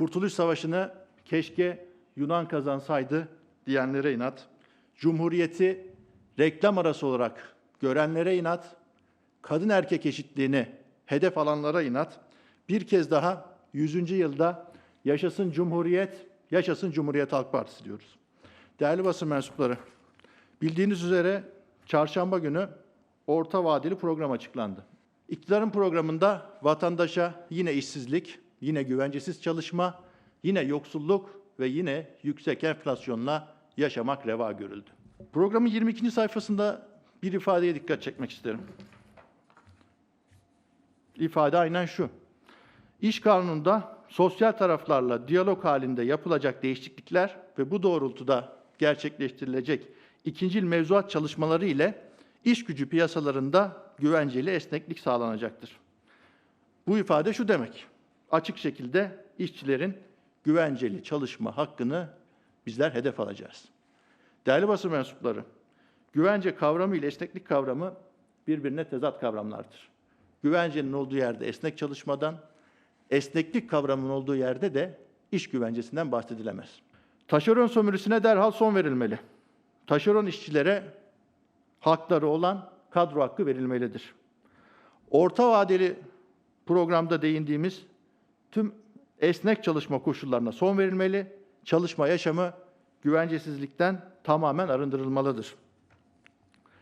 Kurtuluş Savaşı'nı keşke Yunan kazansaydı diyenlere inat. Cumhuriyeti reklam arası olarak görenlere inat. Kadın erkek eşitliğini hedef alanlara inat. Bir kez daha 100. yılda yaşasın Cumhuriyet, yaşasın Cumhuriyet Halk Partisi diyoruz. Değerli basın mensupları, bildiğiniz üzere çarşamba günü orta vadeli program açıklandı. İktidarın programında vatandaşa yine işsizlik, yine güvencesiz çalışma, yine yoksulluk ve yine yüksek enflasyonla yaşamak reva görüldü. Programın 22. sayfasında bir ifadeye dikkat çekmek isterim. İfade aynen şu. İş kanununda sosyal taraflarla diyalog halinde yapılacak değişiklikler ve bu doğrultuda gerçekleştirilecek ikincil mevzuat çalışmaları ile iş gücü piyasalarında güvenceli esneklik sağlanacaktır. Bu ifade şu demek. Açık şekilde işçilerin güvenceli çalışma hakkını bizler hedef alacağız. Değerli basın mensupları, güvence kavramı ile esneklik kavramı birbirine tezat kavramlardır. Güvencenin olduğu yerde esnek çalışmadan, esneklik kavramının olduğu yerde de iş güvencesinden bahsedilemez. Taşeron sömürüsüne derhal son verilmeli. Taşeron işçilere hakları olan kadro hakkı verilmelidir. Orta vadeli programda değindiğimiz tüm esnek çalışma koşullarına son verilmeli, çalışma yaşamı güvencesizlikten tamamen arındırılmalıdır.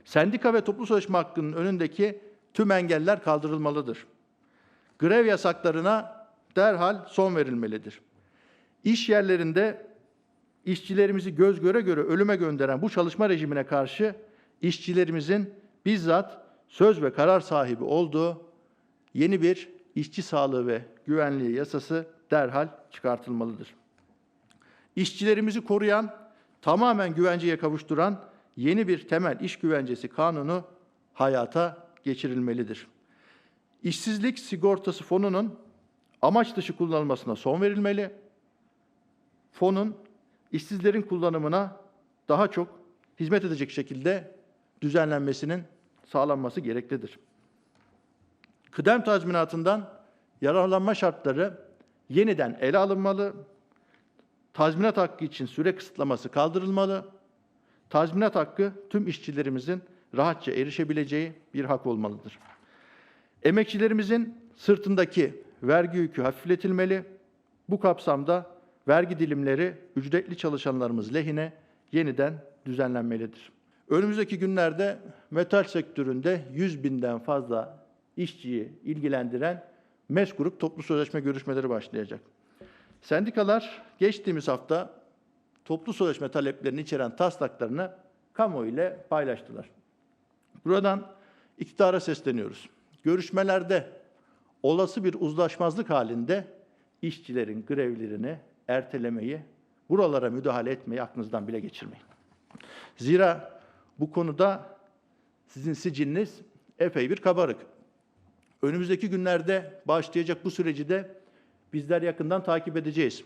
Sendika ve toplu sözleşme hakkının önündeki tüm engeller kaldırılmalıdır. Grev yasaklarına derhal son verilmelidir. İş yerlerinde işçilerimizi göz göre göre ölüme gönderen bu çalışma rejimine karşı işçilerimizin bizzat söz ve karar sahibi olduğu yeni bir işçi sağlığı ve güvenliği yasası derhal çıkartılmalıdır. İşçilerimizi koruyan, tamamen güvenceye kavuşturan yeni bir temel iş güvencesi kanunu hayata geçirilmelidir. İşsizlik sigortası fonunun amaç dışı kullanılmasına son verilmeli. Fonun işsizlerin kullanımına daha çok hizmet edecek şekilde düzenlenmesinin sağlanması gereklidir. Kıdem tazminatından yararlanma şartları yeniden ele alınmalı. Tazminat hakkı için süre kısıtlaması kaldırılmalı. Tazminat hakkı tüm işçilerimizin rahatça erişebileceği bir hak olmalıdır. Emekçilerimizin sırtındaki vergi yükü hafifletilmeli. Bu kapsamda vergi dilimleri ücretli çalışanlarımız lehine yeniden düzenlenmelidir. Önümüzdeki günlerde metal sektöründe 100 binden fazla işçiyi ilgilendiren MES grup toplu sözleşme görüşmeleri başlayacak. Sendikalar geçtiğimiz hafta toplu sözleşme taleplerini içeren taslaklarını kamuoyu ile paylaştılar. Buradan iktidara sesleniyoruz. Görüşmelerde olası bir uzlaşmazlık halinde işçilerin grevlerini ertelemeyi, buralara müdahale etmeyi aklınızdan bile geçirmeyin. Zira bu konuda sizin siciliniz epey bir kabarık. Önümüzdeki günlerde başlayacak bu süreci de bizler yakından takip edeceğiz.